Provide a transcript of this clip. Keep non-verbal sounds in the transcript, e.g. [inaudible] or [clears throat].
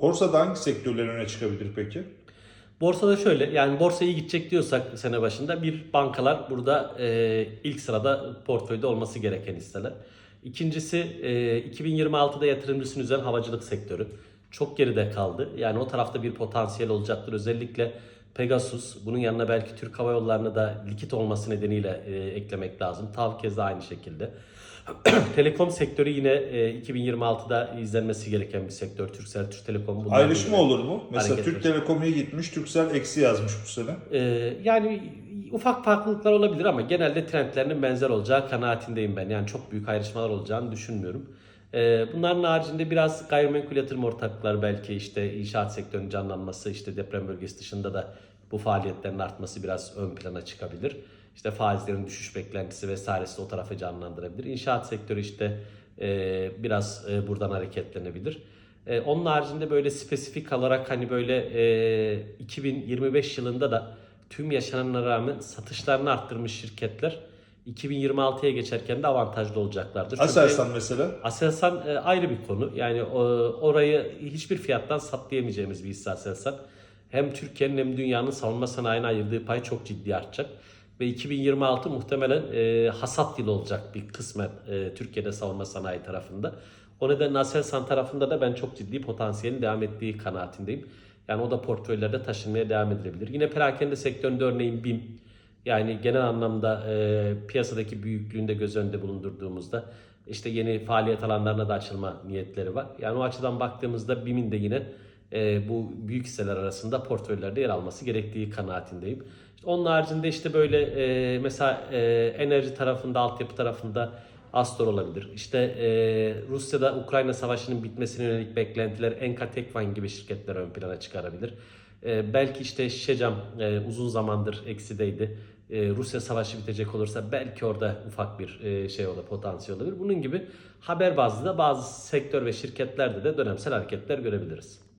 Borsada hangi sektörler öne çıkabilir peki? Borsada şöyle yani borsa iyi gidecek diyorsak sene başında bir bankalar burada e, ilk sırada portföyde olması gereken hisseler. İkincisi e, 2026'da yatırımcısının üzerine havacılık sektörü. Çok geride kaldı. Yani o tarafta bir potansiyel olacaktır. Özellikle Pegasus bunun yanına belki Türk Hava Yolları'nı da likit olması nedeniyle e, eklemek lazım. TAV keza aynı şekilde. [clears throat] Telekom sektörü yine e, 2026'da izlenmesi gereken bir sektör. Turkcell, Türk Telekom bunlar Ayrışma olur mu? Mesela Türk Telekom iyi gitmiş, Turkcell eksi yazmış bu sene. Ee, yani ufak farklılıklar olabilir ama genelde trendlerinin benzer olacağı kanaatindeyim ben. Yani çok büyük ayrışmalar olacağını düşünmüyorum. Ee, bunların haricinde biraz gayrimenkul yatırım ortaklıkları belki işte inşaat sektörünün canlanması, işte deprem bölgesi dışında da bu faaliyetlerin artması biraz ön plana çıkabilir. İşte faizlerin düşüş beklentisi vesairesi o tarafa canlandırabilir. İnşaat sektörü işte e, biraz e, buradan hareketlenebilir. E, onun haricinde böyle spesifik olarak hani böyle e, 2025 yılında da tüm yaşananlara rağmen satışlarını arttırmış şirketler 2026'ya geçerken de avantajlı olacaklardır. Çünkü Aselsan mesela. Aselsan e, ayrı bir konu. Yani o, orayı hiçbir fiyattan satlayamayacağımız bir hisse Aselsan. Hem Türkiye'nin hem dünyanın savunma sanayine ayırdığı pay çok ciddi artacak. Ve 2026 muhtemelen e, hasat yılı olacak bir kısmen e, Türkiye'de savunma sanayi tarafında. O nedenle Aselsan tarafında da ben çok ciddi potansiyelin devam ettiği kanaatindeyim. Yani o da portföylerde taşınmaya devam edilebilir. Yine perakende sektöründe örneğin BİM yani genel anlamda e, piyasadaki büyüklüğünde göz önünde bulundurduğumuzda işte yeni faaliyet alanlarına da açılma niyetleri var. Yani o açıdan baktığımızda BİM'in de yine e, bu büyük hisseler arasında portföylerde yer alması gerektiği kanaatindeyim. İşte onun haricinde işte böyle e, mesela e, enerji tarafında, altyapı tarafında Astor olabilir. İşte e, Rusya'da Ukrayna savaşının bitmesine yönelik beklentiler Enka Tekvan gibi şirketler ön plana çıkarabilir. E, belki işte Şecam e, uzun zamandır eksideydi. E, Rusya savaşı bitecek olursa belki orada ufak bir e, şey olur, potansiyel olabilir. Bunun gibi haber bazlı da bazı sektör ve şirketlerde de dönemsel hareketler görebiliriz.